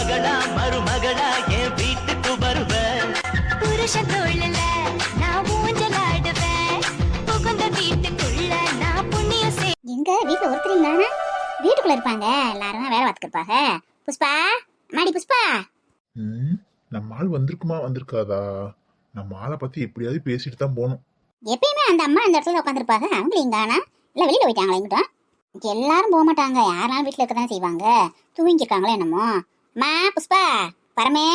மகளா மருமகளா என் வீட்டுக்கு வருவ புருஷன் தோழல நான் ஊஞ்சலாடுவேன். புகுந்த வீட்டுக்குள்ள நான் புண்ணியம் செய் எங்க வீட்டுல ஒருத்தர் இல்லைன்னா வீட்டுக்குள்ள இருப்பாங்க. எல்லாரும் வேலை பார்த்துட்டு இருப்பாங்க புஷ்பா மாடி புஷ்பா. நம்ம ஆள் வந்திருக்குமா வந்திருக்காதா? நம்ம ஆளை பத்தி எப்படியாவது பேசிட்டு தான் போகணும். எப்பயுமே அந்த அம்மா அந்த இடத்துல உட்காந்துருப்பாங்க அவங்களும் இல்ல வெளியில போயிட்டாங்களா எங்கிட்ட எல்லாரும் போக மாட்டாங்க. யாராலும் வீட்டுல இருக்க தான் செய்வாங்க. தூங்கிருக்காங்களோ என்னமோ. அம்மா புஷ்பா பரமே.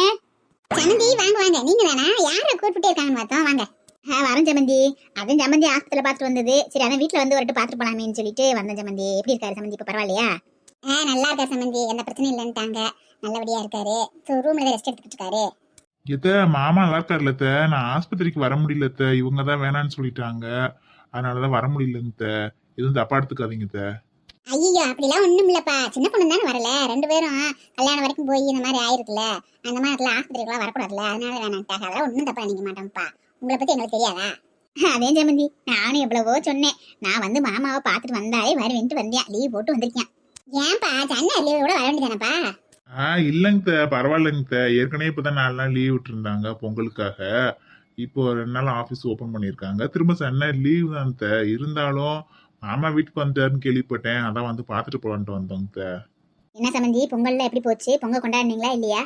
சமந்தி வாங்க வாங்க. நீங்க தானா யார கூப்பிட்டு இருக்காங்கன்னு பார்த்தோம். வாங்க. ஆ வரேன் சமந்தி அதுவும் சமந்தி ஆஸ்பத்திரியில பார்த்துட்டு வந்தது. சரி அதான் வீட்டுல வந்து வரட்டு பார்த்துட்டு போலாமேன்னு சொல்லிட்டு வந்தேன் சமந்தி எப்படி இருக்காரு சமந்தி இப்ப பரவாயில்லையா? ஆ நல்லா இருக்கா சமந்தி எந்த பிரச்சனையும் இல்லைன்ட்டாங்க. நல்லபடியா இருக்காரு. ரூம்ல ரெஸ்ட் எடுத்துக்கிட்டு இருக்காரு. எத்த மாமா நல்லா இருக்கார்ல அத்தை. நான் ஆஸ்பத்திரிக்கு வர முடியல அத்தை. இவங்க தான் வேணான்னு சொல்லிட்டாங்க. அதனாலதான் வர முடியலங்க எதுவும் தப்பா எடுத்துக்காதீங்க. ஐயோ அப்படிலாம் ஒண்ணும் இல்லப்பா சின்ன பொண்ணு தானே வரல. ரெண்டு பேரும் கல்யாணம் வரைக்கும் போய் இந்த மாதிரி ஆயிருக்குல்ல. அந்த மாதிரி இடத்துல ஆஸ்பத்திரிக்கெல்லாம் வரக்கூடாதுல்ல. அதனால வேணான்ட்டாங்க அதெல்லாம் ஒன்றும் தப்பா நினைக்க மாட்டோம்ப்பா. உங்களை பத்தி எங்களுக்கு தெரியாதா? அதே ஜெமந்தி நானும் எவ்வளவோ சொன்னேன். நான் வந்து மாமாவை பார்த்துட்டு வந்தாலே வருவேன்ட்டு வந்தேன் லீவ் போட்டு வந்திருக்கேன். ஏன்பா சன்ன லீவ் கூட வர வேண்டியதானப்பா? ஆ இல்லைங்க. பரவாயில்லைங்க. ஏற்கனவே இப்பதான் நாலு நாள் லீவ் விட்டுருந்தாங்க பொங்கலுக்காக. இப்போ ரெண்டு நாள் ஆபீஸ் ஓபன் பண்ணியிருக்காங்க. திரும்ப சன்ன லீவ் தான். இருந்தாலும் மாமா வீட்டுக்கு வந்தாருன்னு கேள்விப்பட்டேன். அதான் வந்து பார்த்துட்டு போலான்ட்டு வந்தோங்க என்ன சமந்தி பொங்கல்ல எப்படி போச்சு? பொங்கல் கொண்டாடுனீங்களா இல்லையா?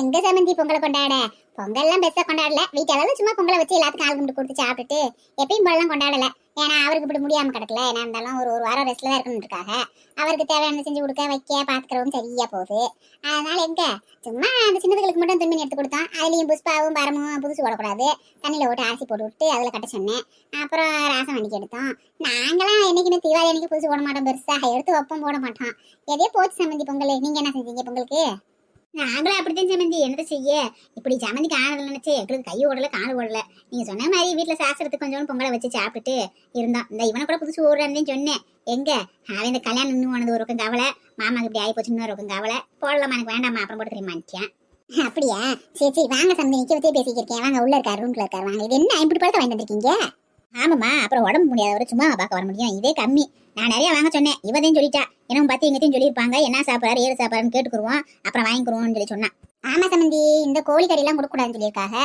எங்க சமந்தி பொங்கலை கொண்டாட? பொங்கல்லாம் பெருசா கொண்டாடல. வீட்டு சும்மா பொங்கலை வச்சு எல்லாத்துக்கும் ஆள் கும்பிட்டு கொடுத்து சாப்பிட்டுட்டு எப்பயும் போலாம் கொண்டாடல. ஏன்னா அவருக்கு இப்படி முடியாம கிடக்கல. ஏன்னா இருந்தாலும் ஒரு ஒரு வாரம் ரெஸ்ட்ல தான் இருக்கணுன்றக்காக அவருக்கு தேவையான செஞ்சு கொடுக்க வைக்க பாத்துக்கிறவும் சரியா போகுது. அதனால எங்க? சும்மா அந்த சின்னதுகளுக்கு மட்டும் துணி எடுத்து கொடுத்தோம். அதுலயும் புஷ்பாவும் பரமும் புதுசு போடக்கூடாது. தண்ணியில போட்டு அரிசி போட்டு விட்டு அதுல கட்ட சொன்னேன். அப்புறம் ராசம் வண்டிக்கு எடுத்தோம். நாங்களாம் என்னைக்குமே தீபாவளி அன்னைக்கு புதுசு போட மாட்டோம். பெருசா எடுத்து வைப்போம் போட மாட்டோம். எதே போச்சு சம்மந்தி பொங்கல்? நீங்க என்ன செஞ்சீங்க பொங்கலுக்கு? நாங்களும் அப்படித்தான் சமந்தி. என்னது செய்ய? இப்படி சம்மந்திக்கு ஆனதில்ல நினைச்சு எங்களுக்கு கை ஓடல கால் ஓடல. நீங்க சொன்ன மாதிரி வீட்டுல சாஸ்திரத்துக்கு கொஞ்சம் பொங்கலை வச்சு சாப்பிட்டுட்டு இருந்தோம் இந்த இவனை கூட புதுசு ஓடுறான்னு சொன்னேன். எங்க? அவன் இந்த கல்யாணம் இன்னும் ஆனது ஒரு பக்கம் கவலை. மாமாக்கு இப்படி ஆகி போச்சுன்னு ஒரு பக்கம் கவலை. போடலாமா எனக்கு வேண்டாமா அப்புறம் போட்டு தெரியுமான்ட்டியான் அப்படியா? சரி சரி வாங்க சம்மந்தி நிக்க வச்சே பேசிக்கிருக்கேன் வாங்க உள்ள இருக்காரு ரூம்ல இருக்காரு. வாங்க இது என்ன இப்படி பழத்தை வாங்கி வந்திருக்கீங்க? ஆமாம்மா அப்புறம் உடம்பு முடியாதவரை சும்மா பார்க்க வர முடியும். இதே கம்மி. நான் நிறைய வாங்க சொன்னேன். இவதையும் சொல்லிட்டா. இன்னும் பத்தி எங்கத்தையும் சொல்லியிருப்பாங்க. என்ன சாப்பிட்றாரு ஏது சாப்பிட்றாருன்னு கேட்டுக்குருவோம். அப்புறம் வாங்கிக்குருவோம்னு சொல்லி சொன்னான். ஆமா சம்பந்தி இந்த கோழி கறியெல்லாம் கொடுக்கக்கூடாதுன்னு சொல்லியிருக்காங்க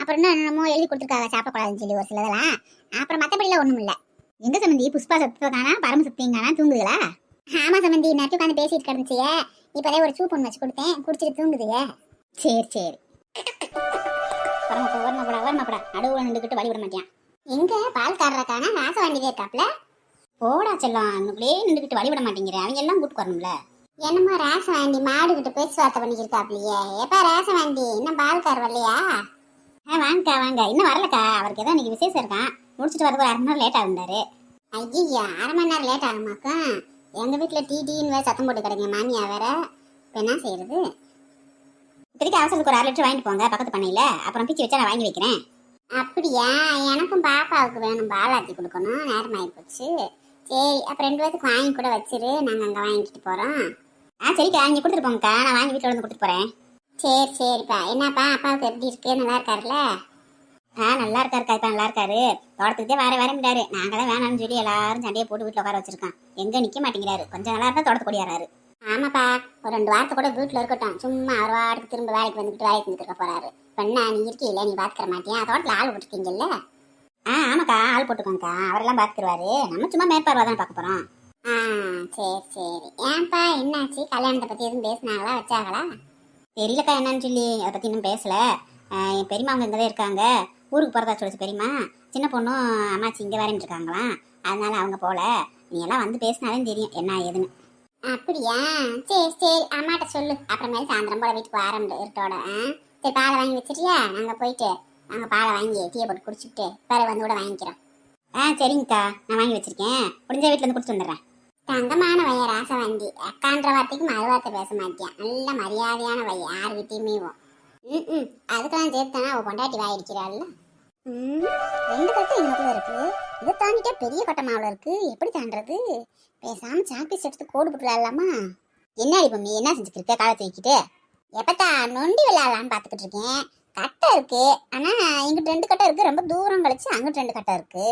அப்புறம் என்ன என்னமோ எழுதி கொடுத்துருக்காங்க சாப்பிடக்கூடாதுன்னு சொல்லி ஒரு சிலதெல்லாம். அப்புறம் மற்றபடிலாம் ஒன்றும் இல்லை. எங்க சம்பந்தி புஷ்பா சத்துவக்கானா பரம சக்திங்கானா தூங்குதுகளா? ஆமா சம்பந்தி நேற்று உட்காந்து பேசிட்டு கிடந்துச்சியே. இப்போதே ஒரு சூப் ஒன்று வச்சு கொடுத்தேன். குடிச்சிட்டு தூங்குதுயே. சரி சரி. வரமாப்பா வரமாப்படா வரமாப்படா நடுவில் நின்றுக்கிட்டு வழி மாட்டேன் எங்க? பால்காரக்கானா ராச வண்டியே இருக்காப்ல போடா செல்லம் இன்னுக்குள்ளே நின்றுக்கிட்டு வழி விட அவங்க எல்லாம் கூட்டு வரணும்ல. என்னம்மா ராச வாண்டி? மாடு கிட்ட பேச்சுவார்த்தை பண்ணிக்கிருக்காப்லையே. எப்பா ராச வாண்டி? இன்னும் பால்கார் வரலையா? ஆ வாங்கக்கா வாங்க. இன்னும் வரலக்கா. அவருக்கு ஏதோ இன்னைக்கு விசேஷம் இருக்கான் முடிச்சுட்டு வரதுக்கு ஒரு அரை மணி நேரம் லேட் ஆகுந்தாரு ஐயா அரை மணி நேரம் லேட் ஆகுமாக்கா எங்க வீட்டுல டீ டீன்னு வேற சத்தம் போட்டு கிடைங்க மாமியா வேற. இப்ப என்ன செய்யறது? இப்போதைக்கு அவசரத்துக்கு ஒரு அரை லிட்டர் வாங்கிட்டு போங்க பக்கத்து பண்ணையில. அப்புறம் பிச்சு வச்சா நான் வாங்கி வைக்கிறேன். அப்படியா? எனக்கும் பாப்பாவுக்கு வேணும். பாலாஜி கொடுக்கணும். நேரம் ஆகி போச்சு சரி அப்போ ரெண்டு பேருக்கு வாங்கி கூட வச்சிரு. நாங்கள் அங்கே வாங்கிட்டு போகிறோம் ஆ சரிக்கா இங்கே கொடுத்துட்டு போங்கக்கா. நான் வாங்கி வீட்டில் வந்து கொடுத்துட்டு போகிறேன் சரி சரிப்பா. என்னப்பா அப்பாவுக்கு எப்படி இருக்கு? நல்லா இருக்காருல்ல? ஆ நல்லா இருக்காருக்கா. இப்போ நல்லா இருக்காரு. தோட்டத்துக்கே வர வரமிட்டாரு நாங்கள் தான் வேணாம்னு சொல்லி எல்லாரும் சண்டையை போட்டு வீட்டில் உட்கார வச்சிருக்கோம். எங்கே நிற்க மாட்டேங்கிறாரு. கொஞ்சம் நல்லா இருந்தால் தோட்டத்து கொடியாராரு ஆமாப்பா ஒரு ரெண்டு வாரத்தை கூட வீட்டில் இருக்கட்டும். சும்மா அவர் வாடகை திரும்ப வேலைக்கு வந்துட்டு வேலைக்கு வந்துட்டு இருக்க போறாரு. பெண்ணா நீ இருக்கீல்ல நீ பாத்துக்கிற மாட்டியா? தோட்டத்தில் ஆள் போட்டுருக்கீங்கல்ல? ஆ ஆமாக்கா ஆள் போட்டுக்கோங்கக்கா. அவரெல்லாம் பார்த்துருவாரு நம்ம சும்மா மேற்பார்வை தான் பார்க்க போகிறோம் ஆ சரி சரி. ஏன்ப்பா என்னாச்சு? கல்யாணத்தை பற்றி எதுவும் பேசினாங்களா? வச்சாங்களா? தெரியலக்கா என்னன்னு சொல்லி. அதை பற்றி இன்னும் பேசல. என் பெரியம்மா அவங்க இங்கே இருக்காங்க. ஊருக்கு போகிறதா சொல்லிச்சு பெரியம்மா. சின்ன பொண்ணும் அம்மாச்சி இங்கே வரேன்னு இருக்காங்களாம். அதனால அவங்க போல. நீ எல்லாம் வந்து பேசினாலே தெரியும். என்ன ஏதுன்னு. அப்படியா? சரி சரி. அம்மாட்ட சொல்லு. அப்புறமேல சாயந்தரம் போல வீட்டுக்கு ஆரம்பி இருட்டோட. ஆ? சரி பாலை வாங்கி வச்சிட்டியா? நாங்கள் போயிட்டு. நாங்கள் பாலை வாங்கி டீயை போட்டு குடிச்சிட்டு பிறகு வந்து கூட வாங்கிக்கிறோம் ஆ சரிங்கக்கா. நான் வாங்கி வச்சிருக்கேன். முடிஞ்ச வீட்டில் இருந்து குடிச்சிட்டு வந்துடுறேன். தங்கமான வைய ராச வண்டி அக்கான்ற வார்த்தைக்கு மறுவார்த்தை பேச மாட்டேன் நல்ல மரியாதையான வைய யாருக்கிட்டையுமே ம் ம். அதுக்கெல்லாம் சேர்த்தானா அவள் பொண்டாட்டி வாயிருக்கிறாள்ல ம். ரெண்டு கட்டு எங்களுக்குள்ள இருக்கு இதை தாண்டிட்டா பெரிய கட்டமாவில் இருக்கு. எப்படி தாண்டது பேசாம சாக்பீஸ் எடுத்து கோடு போட்டுலாமா என்னடி மம்மி என்ன செஞ்சுட்டு இருக்க? காலை தூக்கிட்டு? எப்பத்தா நொண்டி விளையாடலான்னு பார்த்துக்கிட்டு இருக்கேன். கட்டை இருக்கு. ஆனா இங்கிட்டு ரெண்டு கட்டை இருக்கு. ரொம்ப தூரம் கழிச்சு அங்கிட்டு ரெண்டு கட்டை இருக்கு.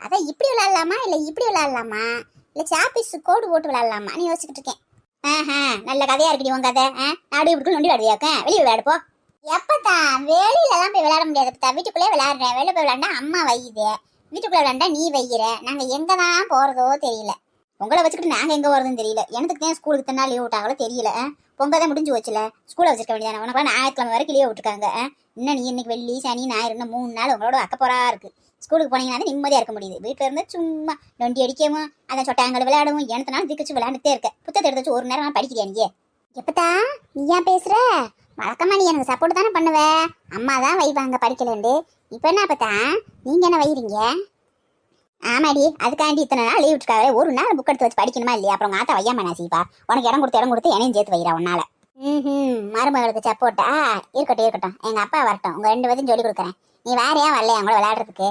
அதான் இப்படி விளையாடலாமா? இல்லை இப்படி விளையாடலாமா? இல்லை சாப்பீஸ் கோடு போட்டு விளையாடலாமான்னு யோசிச்சுட்டு இருக்கேன். ஆஹா, நல்ல கதையா இருக்குடி உன் கதை. ஆ? நாடு இப்படி நொண்டி விளையாடுவியாக்க வெளியே விளையாடுப்போ எப்பதான் எல்லாம் போய் விளையாட முடியாது வீட்டுக்குள்ளே விளையாடுறேன். வெளில போய் விளையாண்டா அம்மா வையுது. வீட்டுக்குள்ள விளையாண்டா நீ வைக்கிற நாங்க எங்க தான் போறதோ தெரியல. உங்களை வச்சுக்கிட்டு நாங்க எங்க போறதுன்னு தெரியல. எனக்கு தான் ஸ்கூலுக்கு தன்னா லீவ் விட்டாங்களோ தெரியல பொங்கல் தான் முடிஞ்சு வச்சுல ஸ்கூல்ல வச்சிருக்க வேண்டியதான உனக்கு ஞாயிற்றுக்கிழமை வரைக்கும் லீவ் விட்டுருக்காங்க இன்னும் நீ இன்னைக்கு வெள்ளி சனி ஞாயிறு இன்னும் மூணு நாள் உங்களோட அக்கப்போரா இருக்கு. ஸ்கூலுக்கு போனீங்கன்னா நிம்மதியாக நிம்மதியா இருக்க முடியுது. வீட்டுல இருந்து சும்மா நொண்டி அடிக்கவும் அதை சொட்டாங்கல் விளையாடவும் எனத்தனாலும் திக்கச்சு விளையாண்டுட்டே இருக்க. புத்தகத்தை எடுத்து வச்சு ஒரு நேரம் படிக்கிறியா நீ எப்பதா நீ ஏன் பேசுற? வழக்கமாக நீ எனக்கு சப்போர்ட் தானே பண்ணுவ? அம்மா தான் வைப்பாங்க படிக்கலேருந்து இப்போ என்ன பார்த்தா? நீங்கள் என்ன வைக்கிறீங்க ஆமாடி அதுக்காண்டி இத்தனை நாள் லீவ் விட்டுருக்காவே. ஒரு நாள் புக் எடுத்து வச்சு படிக்கணுமா இல்லையா? அப்புறம் உங்கள் ஆத்தா நான் சீப்பா? உனக்கு இடம் கொடுத்து இடம் கொடுத்து என்னையும் சேர்த்து வைக்கிறா உன்னால. ம் மருமகளுக்கு சப்போர்ட்டா இருக்கட்டும் இருக்கட்டும். எங்கள் அப்பா வரட்டும். உங்கள் ரெண்டு பேரும் சொல்லி கொடுக்குறேன். நீ வேற ஏன் வரலையா கூட விளையாடுறதுக்கு?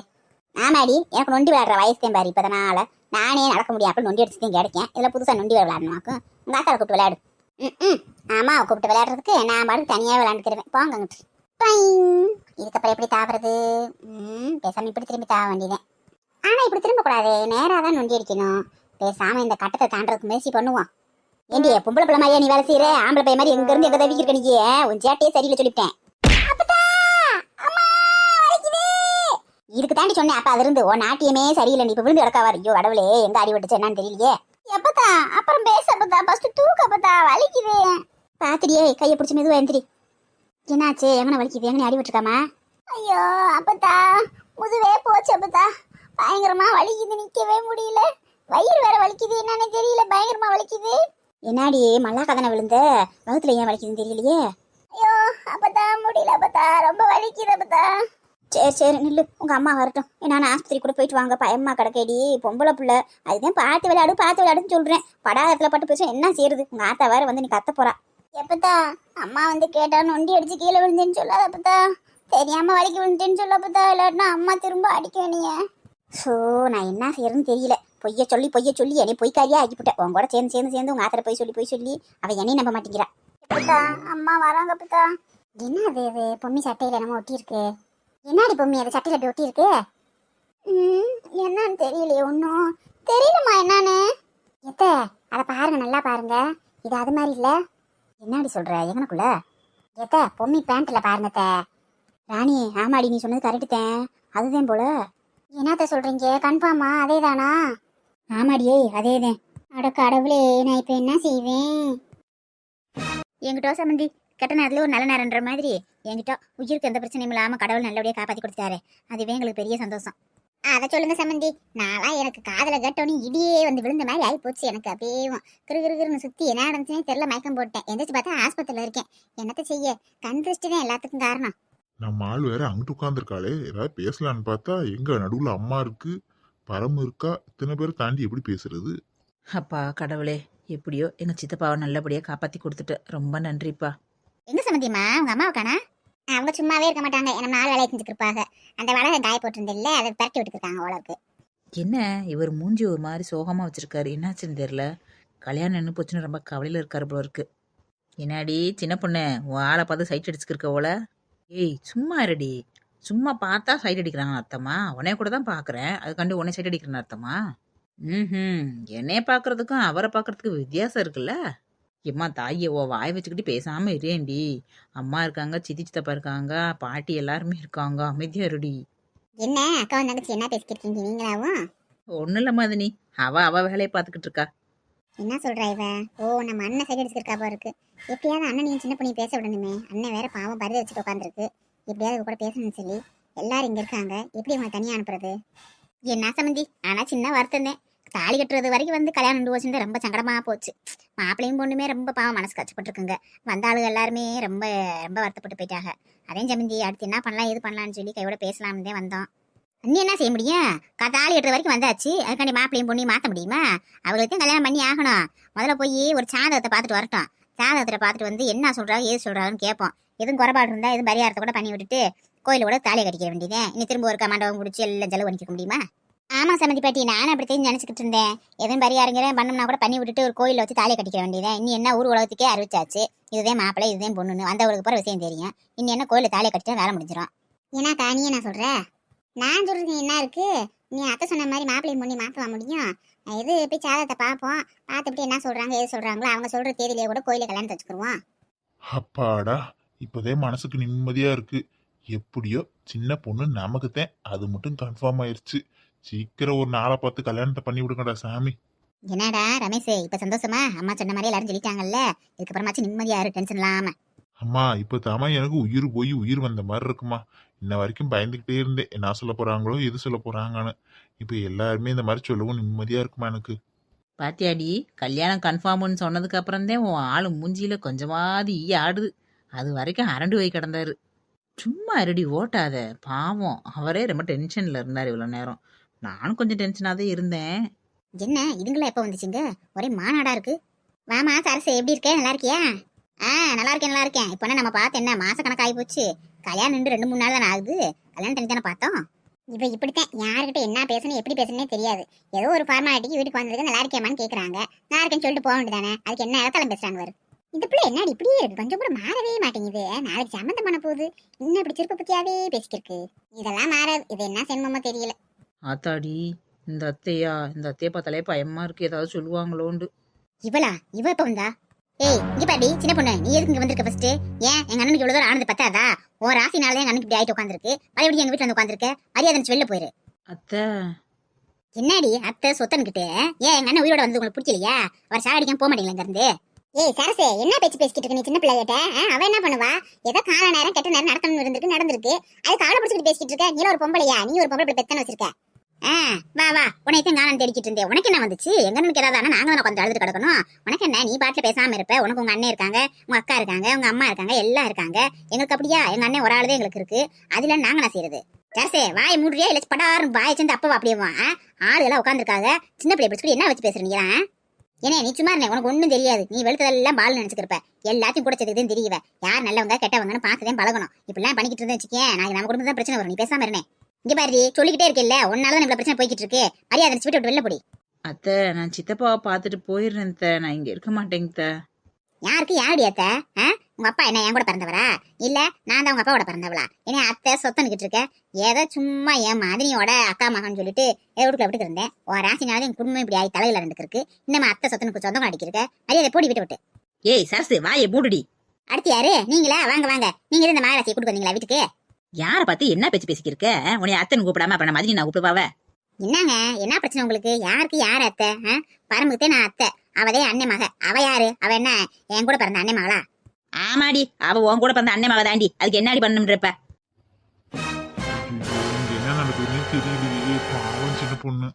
ஆமாடி எனக்கு நொண்டி விளையாடுற வயசு தான் இப்போ இப்பதனால. நானே நடக்க முடியும் அப்படி நொண்டி அடிச்சு தான் கிடைக்கேன் இதில் புதுசாக நொண்டி விளையாடணுமாக்கும். உங்கள் அக்காவை கூப்பிட்டு விளையாடு. ம் ம் ஆமா கூப்பிட்டு விளையாடுறதுக்கு நான் பாட்டுக்கு தனியாக விளையாண்டுக்கிறேன் போங்க இதுக்கப்புறம் எப்படி தாவறது ம் பேசாம இப்படி திரும்பி தாவ வேண்டியதேன் ஆனா இப்படி திரும்ப கூடாது நேரா தான் நொண்டி அடிக்கணும். பேசாம இந்த கட்டத்தை தாண்டறதுக்கு முயற்சி பண்ணுவோம். ஏண்டி பொம்பளை பிள்ளை மாதிரியா நீ வேலை செய்யற? ஆம்பளை பையன் மாதிரி எங்க இருந்து எங்க தவிக்கிற நீ? உன் சேட்டையே சரியில்லை சொல்லிட்டேன். இதுக்கு தாண்டி சொன்னேன். அப்ப அது இருந்து உன் நாட்டியமே சரியில்லை. நீ இப்ப விழுந்து கிடக்காவாரு ஐயோ கடவுளே எங்க அடி விட்டுச்சு? என்னன்னு தெரியலையே. எப்பதா அப்புறம் பேச அப்பதா ஃபர்ஸ்ட் தூக்க அப்பதா வலிக்குது. பாத்துடியே கையை பிடிச்சி மெதுவா எந்திரி என்னாச்சு? எங்கன வலிக்குது எங்கன அடி விட்டுருக்காமா? ஐயோ அப்பதா முதுவே போச்சு அப்பதா பயங்கரமா வலிக்குது நிக்கவே முடியல. வயிறு வேற வலிக்குது என்னன்னு தெரியல பயங்கரமா வலிக்குது. என்னாடி மல்லா கதனை விழுந்த? வகுத்துல ஏன் வலிக்குதுன்னு தெரியலையே? ஐயோ அப்பதா முடியல அப்பதா ரொம்ப வலிக்குது அப்பதா சரி சரி நில்லு. உங்க அம்மா வரட்டும். நான் ஆஸ்பத்திரி கூட போயிட்டு வாங்க. பயமா கிடக்கேடி. பொம்பளை புள்ள. அதுதான் பார்த்து விளையாடு பார்த்து விளையாடுன்னு சொல்றேன். படாதத்துல பட்டு பேச என்ன செய்யறது? உங்க ஆத்தா வேற வந்து நீ கத்த போறா. எப்பதா அம்மா வந்து கேட்டா நொண்டி அடிச்சு கீழே விழுந்தேன்னு சொல்லாத அப்பதா தெரியாம வலிக்கு விழுந்துட்டேன்னு சொல்ல அப்பதா இல்லாட்டினா அம்மா திரும்ப அடிக்க வேணிய ஸோ நான் என்ன செய்யறதுன்னு தெரியல. பொய்ய சொல்லி பொய்ய சொல்லி என்னை பொய்க்காரியா ஆக்கிவிட்டேன். உன் கூட சேர்ந்து சேர்ந்து சேர்ந்து உங்க ஆத்திர போய் சொல்லி போய் சொல்லி அவ என்னையும் நம்ப மாட்டேங்கிறா. எப்பதா அம்மா வராங்க அப்பதா என்ன அது இது? பொம்மி சட்டையில என்னமோ ஒட்டியிருக்கு. என்னாடி பொம்மி? அது சட்டையில அப்படி ஒட்டியிருக்கு? ம் என்னன்னு தெரியலையே ஒன்றும் தெரியலம்மா என்னன்னு. எத்த அதை பாருங்க நல்லா பாருங்க. இது அது மாதிரி இல்லை. என்னடி சொல்ற? எங்கனக்குள்ள? எத்த பொம்மி பேண்ட்ல பாருங்கத்த ராணி ஆமாடி நீ சொன்னது கரெக்டுத்தேன் அதுதான் போல. என்னத்த சொல்றீங்க? கன்ஃபார்மா அதே தானா ஆமாடியே அதேதான் அட கடவுளே நான் இப்போ என்ன செய்வேன்? என்கிட்ட சம்மந்தி கெட்ட நேரத்துல ஒரு நல்ல நேரம்ன்ற மாதிரி. என்கிட்ட உயிருக்கு எந்த பிரச்சனையும் இல்லாம கடவுள் நல்லபடியாக காப்பாத்தி கொடுத்தாரு அதுவே எங்களுக்கு பெரிய சந்தோஷம். அதை சொல்லுங்க சம்மந்தி நாளா எனக்கு காதல கேட்டோன்னு இடியே வந்து விழுந்த மாதிரி ஆகி போச்சு எனக்கு. அப்படியே கிரு கிரு கிருன்னு சுத்தி என்ன நடந்துச்சுன்னே தெரியல மயக்கம் போட்டேன். எந்திரிச்சு பார்த்தா ஆஸ்பத்திரியில இருக்கேன். என்னத்த செய்ய? கண் திருஷ்டி தான் எல்லாத்துக்கும் காரணம். நம்ம ஆள் வேற அங்கிட்டு உட்காந்துருக்காளே ஏதாவது பேசலான்னு பார்த்தா எங்க நடுவுல அம்மா இருக்கு பரம் இருக்கா இத்தனை பேரை தாண்டி எப்படி பேசுறது? அப்பா கடவுளே. எப்படியோ எங்கள் சித்தப்பாவை நல்லபடியாக காப்பாற்றி கொடுத்துட்ட ரொம்ப நன்றிப்பா. எங்க சம்மந்தியம்மா உங்க அம்மாவை காணா? அவங்க சும்மாவே இருக்க மாட்டாங்க. என்ன நாலு வேலையை செஞ்சுட்டு அந்த வேலை காய போட்டிருந்தில்ல அதை பரட்டி விட்டுருக்காங்க ஓலருக்கு என்ன? இவர் மூஞ்சி ஒரு மாதிரி சோகமாக வச்சிருக்காரு. என்னாச்சுன்னு தெரில கல்யாணம் நின்று போச்சுன்னு ரொம்ப கவலையில் இருக்காரு போல இருக்கு. என்னாடி சின்ன பொண்ணு உன் ஆளை பார்த்து சைட் அடிச்சுக்கிருக்க போல? ஏய் சும்மா இருடி. சும்மா பார்த்தா சைட் அடிக்கிறாங்க அர்த்தமா? உன்னைய கூட தான் பார்க்குறேன். அதுக்காண்டி உன்னை சைட் அடிக்கிறேன்னு அர்த்தமா? ம் என்னைய பார்க்குறதுக்கும் அவரை பார்க்கறதுக்கு வித்தியாசம் இருக்குல்ல. எம்மா தாயே ஓ வாய் வச்சுக்கிட்டு பேசாமல் இரேண்டி அம்மா இருக்காங்க சித்தி சித்தப்பா இருக்காங்க பாட்டி எல்லாருமே இருக்காங்க. அமைதியா இருடி. என்ன அக்கா தங்கச்சி என்ன பேசிக்கிட்டு நீங்களாவும் ஒன்றும் இல்லை மதினி அவ அவ வேலையை பார்த்துக்கிட்டு இருக்கா. என்ன சொல்றா இவ? ஓ நம்ம அண்ணன் சைடு அடிச்சிருக்கா போல இருக்கு. எப்படியாவது அண்ணன் நீ சின்ன பொண்ணி பேச விடணுமே. அண்ணன் வேற பாவம் பரித வச்சுட்டு உட்காந்துருக்கு எப்படியாவது கூட பேசணும்னு சொல்லி. எல்லாரும் இங்க இருக்காங்க. எப்படி அவங்களை தனியா அனுப்புறது? என்ன சம்மந்தி? ஆனா சின்ன வருத்தம் தான் தாலி கட்டுறது வரைக்கும் வந்து கல்யாணம் ரெண்டு வருஷம் ரொம்ப சங்கடமாக போச்சு. மாப்பிள்ளையும் பொண்ணுமே ரொம்ப பாவம் மனசு கஷ்டப்பட்டுருக்குங்க. வந்த ஆளுங்க எல்லாருமே ரொம்ப ரொம்ப வருத்தப்பட்டு போயிட்டாங்க. அதே சம்மந்தி அடுத்து என்ன பண்ணலாம் எது பண்ணலாம்னு சொல்லி கையோட பேசலாம்னு தான் வந்தோம். நீ என்ன செய்ய முடியும்? தாலி கட்டுற வரைக்கும் வந்தாச்சு. அதுக்காண்டி மாப்பிள்ளையும் பொண்ணையும் மாற்ற முடியுமா? அவங்களுக்கும் கல்யாணம் பண்ணி ஆகணும். முதல்ல போய் ஒரு சாதகத்தை பார்த்துட்டு வரட்டும். சாதகத்தை பார்த்துட்டு வந்து என்ன சொல்கிறாங்க ஏது சொல்கிறாங்கன்னு கேட்போம். எதுவும் குறைபாடு இருந்தா எதுவும் பரிகாரத்தை கூட பண்ணி விட்டுட்டு கோயில கூட தாலியை கட்டிக்க வேண்டியதே இனி திரும்ப ஒரு மண்டபம் பிடிச்சி எல்லாம் செலவு பண்ணிக்க முடியுமா? ஆமா சம்மதி பாட்டி நானும் அப்படி தெரிஞ்சு நினைச்சுக்கிட்டு இருந்தேன். எதுவும் பரிகாரங்கிற பண்ணோம்னா கூட பண்ணி விட்டுட்டு ஒரு கோயில வச்சு தாலியை கட்டிக்க வேண்டியதே இனி என்ன ஊர் உலகத்துக்கே அறிவிச்சாச்சு. இதுதான் மாப்பிள்ளை இதுதான் பொண்ணுன்னு. வந்தவங்களுக்கு போற விஷயம் தெரியும். இனி என்ன கோயில தாலியை கட்டிட்டா வேலை முடிஞ்சிடும் ஏன்னா தானியே நான் சொல்ற? நான் சொல்றது என்ன இருக்கு? நீ அத்தை சொன்ன மாதிரி மாப்பிள்ளையும் பொண்ணி மாத்தவா முடியும்? இது போய் ஜாதகத்தை பார்ப்போம்? பார்த்துட்டு என்ன சொல்றாங்க எது சொல்றாங்களோ அவங்க சொல்ற தேதியிலேயே கூட கோயில கல்யாணத்தை வச்சுக்கிருவோம். அப்பாடா இப்போதே மனசுக்கு நிம்மதியா இருக்கு. எப்படியோ சின்ன பொண்ணு நமக்கு தான் அது மட்டும் கன்ஃபார்ம் ஆயிருச்சு. சீக்கிரம் ஒரு நாளை பார்த்து கல்யாணத்தை பண்ணி விடுங்கடா சாமி. என்னடா ரமேஷ் இப்ப சந்தோஷமா? அம்மா சொன்ன மாதிரி எல்லாரும் சொல்லிட்டாங்கல்ல? இதுக்கப்புறமாச்சும் நிம்மதியா இரு டென்ஷன் இல்லாம. அம்மா இப்போ தாமா எனக்கு உயிர் போய் உயிர் வந்த மாதிரி இருக்குமா? இன்ன வரைக்கும் பயந்துக்கிட்டே இருந்தேன். என்ன சொல்ல போறாங்களோ எது சொல்ல போறாங்கன்னு. இப்போ எல்லாருமே இந்த மாதிரி சொல்லவும் நிம்மதியா இருக்குமா எனக்கு? பாத்தியாடி கல்யாணம் கன்ஃபார்ம்னு சொன்னதுக்கு அப்புறம்தான் உன் ஆளு மூஞ்சியில கொஞ்சமாவது ஈ ஆடுது. அது வரைக்கும் அரண்டு போய் கிடந்தாரு. சும்மா இருடி ஓட்டாத. பாவம். அவரே ரொம்ப டென்ஷன்ல இருந்தார் இவ்வளோ நேரம். நானும் கொஞ்சம் டென்ஷனாக தான் இருந்தேன். என்ன இதுங்களா எப்போ வந்துச்சுங்க? ஒரே மாநாடா இருக்கு. வாமா சரசு எப்படி இருக்க? நல்லா இருக்கியா? ஆ நல்லா இருக்கேன் நல்லா இருக்கேன். இப்போ நம்ம பார்த்து என்ன? மாச கணக்காகி போச்சு. கல்யாணம் நின்று ரெண்டு மூணு நாள் தானே ஆகுது. கல்யாணம் தனி தானே பார்த்தோம். இப்போ இப்படித்தான் யாருக்கிட்ட என்ன பேசணும் எப்படி பேசணும்னே தெரியாது. ஏதோ ஒரு ஃபார்மாலிட்டிக்கு வீட்டுக்கு வந்திருக்கு நல்லா இருக்கேமான்னு கேட்குறாங்க நல்லா இருக்கேன்னு சொல்லிட்டு போக வேண்டியதானே? அதுக்கு என்ன இடத்துல பேசுறாங்க வரு இந்த பிள்ளை என்ன இப்படியே இருக்கு? கொஞ்சம் கூட மாறவே மாட்டேங்குது. நாளைக்கு சம்மந்தம் பண்ண போகுது. இன்னும் இப்படி சிறுப்ப பத்தியாவே பேசிட்டு இருக்கு இதெல்லாம் மாறாது இது என்ன சென்மமோ தெரியல. ஆத்தாடி இந்த அத்தையா? இந்த அத்தையை பார்த்தாலே பயமா இருக்கு. ஏதாவது சொல்லுவாங்களோண்டு. இவளா? இவ இப்ப வந்தா? ஏய் இங்க பாடி சின்ன பொண்ணு. நீ எதுக்கு இங்க வந்திருக்க ஃபர்ஸ்ட் ஏன் எங்க அண்ணனுக்கு இவ்வளவு தூரம் ஆனது பத்தாதா? ஓ ராசினால எங்க அண்ணனுக்கு இப்படி ஆயிட்டு உட்காந்துருக்கு மறுபடியும் எங்க வீட்டுல வந்து உட்காந்துருக்க மரியாதை வெளில போயிரு. அத்தை. என்னடி அத்தை சொத்தன்கிட்டு? ஏன் எங்க அண்ணன் உயிரோட வந்து உங்களுக்கு பிடிக்கலையா அவர் சாக அடிக்காம போக மாட்டீங்களா இங்க இருந்து ஏய் சரசே என்ன பேச்சு பேசிக்கிட்டு இருக்க நீ சின்ன பிள்ளை கிட்ட அவ என்ன பண்ணுவா? ஏதோ கால நேரம் கெட்ட நேரம் நடத்தணும் இருந்திருக்கு நடந்திருக்கு. அது காலை பிடிச்சிட்டு பேசிக்கிட்டு இருக்க. நீ ஒரு பொம்பளையா? நீ ஒரு பொம்பளை பெத்தன வச்சிருக்க. வா வா. உனக்கு நான் தேடிக்கிட்டு இருந்தேன் உனக்கு என்ன வந்துச்சு? எங்க அண்ணனுக்கு ஏதாவது ஆனா நாங்க கொஞ்சம் அழுது கிடக்கணும். உனக்கு என்ன? நீ பாட்டுல பேசாம இருப்ப. உனக்கு உங்க அண்ணன் இருக்காங்க உங்க அக்கா இருக்காங்க உங்க அம்மா இருக்காங்க எல்லாம் இருக்காங்க. எங்களுக்கு அப்படியா? எங்க அண்ணன் ஒரு ஆளுதான் எங்களுக்கு இருக்கு. அதுல நாங்க நான் செய்யறது? ஜாசே வாய் மூடுறியா? இல்ல படாரும் வாய் சேர்ந்து அப்பவா அப்படியே வா ஆளு எல்லாம் உட்காந்துருக்காங்க சின்ன பிள்ளை பிடிச்சி என்ன வச்சு பேசுறீங்க ஏனே நீ சும்மா இருந்தே. உனக்கு ஒண்ணும் தெரியாது. நீ வெளுத்ததெல்லாம் பால் நினைச்சிருப்ப எல்லாத்தையும் கூட சேர்த்துதான் தெரியவ. யார் நல்லவங்க கெட்டவங்கன்னு பார்த்துதான் பழகணும். இப்படிலாம் பண்ணிக்கிட்டு இருந்தேன் வச்சுக்கேன். நான் நம்ம குடும்பம் தான் பிரச்சனை வரும். நீ பேசாம இருந்தேன் இங்க பாரு சொல்லிக்கிட்டே இருக்கேல்ல உன்னால தான் இவ்வளவு பிரச்சனை போய்கிட்டு இருக்கு மரியாதை விட்டு விட்டு வெளில போடி. அத்தை நான் சித்தப்பாவை பார்த்துட்டு போயிடுறேன் நான் இங்கே இருக்க மாட்டேங்க. யாருக்கு யாருடி அத்தை? உங்க அப்பா என்ன என் கூட பிறந்தவரா? இல்ல நான் தான் உங்க அப்பாவோட பிறந்தவளா? என்ன அத்தை சொத்தனுக்கிட்டு இருக்க? ஏதோ சும்மா என் மாதிரியோட அக்கா மகன் சொல்லிட்டு ஏதோ வீட்டுல விட்டுட்டு இருந்தேன். உன் ராசினால என் குடும்பம் இப்படி ஆகி தலையில ரெண்டுக்கு இன்னும் அத்தை சொத்தனுக்கு சொந்தம் அடிக்கிறக்க மரியாதை போடி விட்டு விட்டு. ஏய் சரசு வாயை மூடுடி. அடுத்து யாரு? நீங்களா? வாங்க வாங்க. நீங்க இந்த மகாராசியை கூட்டு வந்தீங்களா வீட்டுக்கு? யாரை பார்த்து என்ன பேச்சு பேசிக்கிருக்க? உன்னை அத்தைன்னு கூப்பிடாம அப்புறம் நான் மதினி நான் கூப்பிடுவாவ? என்னங்க? என்ன பிரச்சனை உங்களுக்கு? யாருக்கு யார் அத்தை? ஆ? பரமுக்குத்தே நான் அத்தை. அவதே அண்ணன் மக. அவ யாரு? அவ என்ன? என் கூட பிறந்த அண்ணன் மகளா? ஆமாடி. அவ உன் கூட பிறந்த அண்ணன் மக தாண்டி அதுக்கு என்னடி இங்க என்ன நடக்குதுன்னு தெரியலையே. பாவம் சின்ன பொண்ணு.